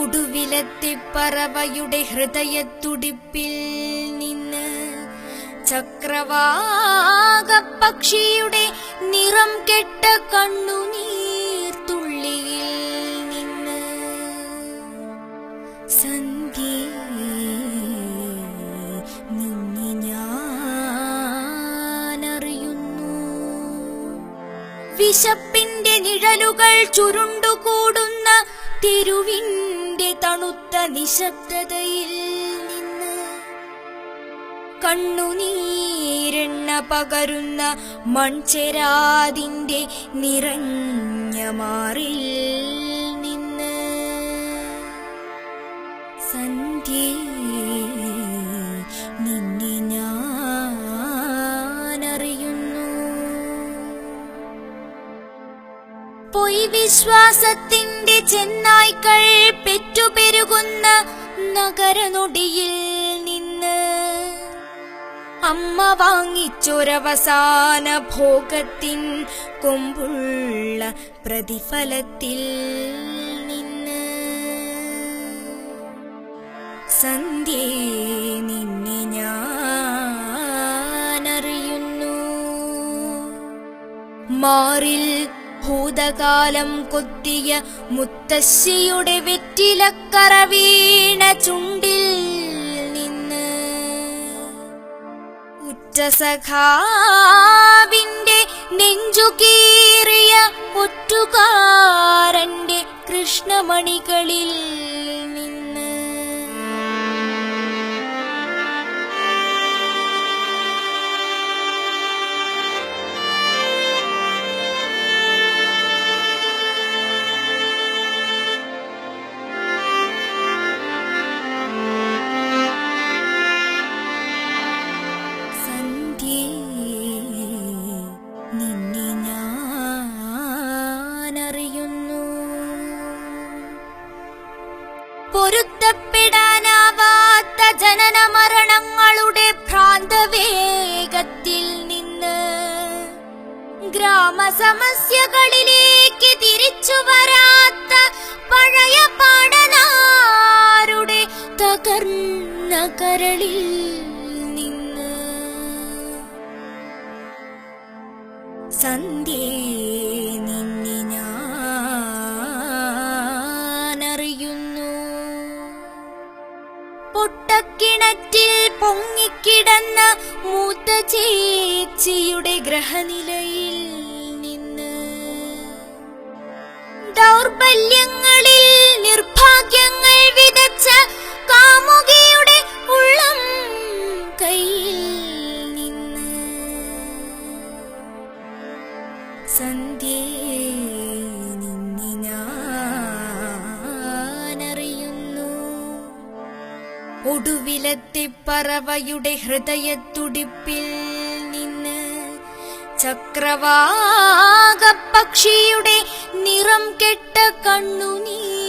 ഒടുവിലത്തെ പറവയുടെ ഹൃദയത്തുടിപ്പിൽ നിന്ന് ചക്രവാക പക്ഷിയുടെ നിറം കെട്ട കണ്ണുനീർത്തുള്ളിയിൽ നിന്ന് സന്ധ്യേ വിശപ്പിന്റെ നിഴലുകൾ ചുരുണ്ടുകൂടുന്ന തെരുവിന്റെ തണുത്ത നിശബ്ദതയിൽ നിന്ന് കണ്ണുനീരെണ്ണ പകരുന്ന മൺചെരാതിന്റെ നിറഞ്ഞ മാറിൽ നിന്ന് സന്ധ്യേ നിന്നെ ഞാനറിയുന്നു. പൊയ് വിശ്വാസത്തിന്റെ ചെന്നായ്ക്കൾ പെറ്റുപെരുകുന്ന നഗരനൊടിയിൽ നിന്ന് അമ്മ വാങ്ങിച്ചൊരവസാന ഭോഗത്തിൻ കൊമ്പുള്ള പ്രതിഫലത്തിൽ നിന്ന്. സന്ധ്യേ നിന്നെ ഞാനറിയുന്നു. മാറിൽ ഭൂതകാലം കൊത്തിയ മുത്തശ്ശിയുടെ വെറ്റിലക്കറ വീണ ചുണ്ടിൽ നിന്ന് ഉറ്റസഖാവിന്റെ നെഞ്ചുകീറിയ ഒറ്റുകാരന്റെ കൃഷ്ണമണികളിൽ നിന്ന് ജനന മരണങ്ങളുടെ ഭ്രാന്തവേഗത്തിൽ നിന്ന് ഗ്രാമസമസ്യകളിലേക്ക് തിരിച്ചു വരാത്ത പഴയ പാടനാരുടെ തകർന്ന കരളിൽ നിന്ന് സന്ധ്യേ പൊട്ടക്കിണറ്റിൽ പൊങ്ങിക്കിടന്ന മൂത്ത ചേച്ചിയുടെ ഗ്രഹനിലയിൽ നിന്ന്. ദൗർബല്യങ്ങളിൽ നിർഭാഗ്യങ്ങൾ വിതച്ച കാമുകിയുടെ ഉള്ളം കയ്യിൽ നിന്ന്. സന്ധ്യേ ഒടുവിലത്തെ പറവയുടെ ഹൃദയത്തുടിപ്പിൽ നിന്ന് ചക്രവാക പക്ഷിയുടെ നിറം കെട്ട കണ്ണുനീർ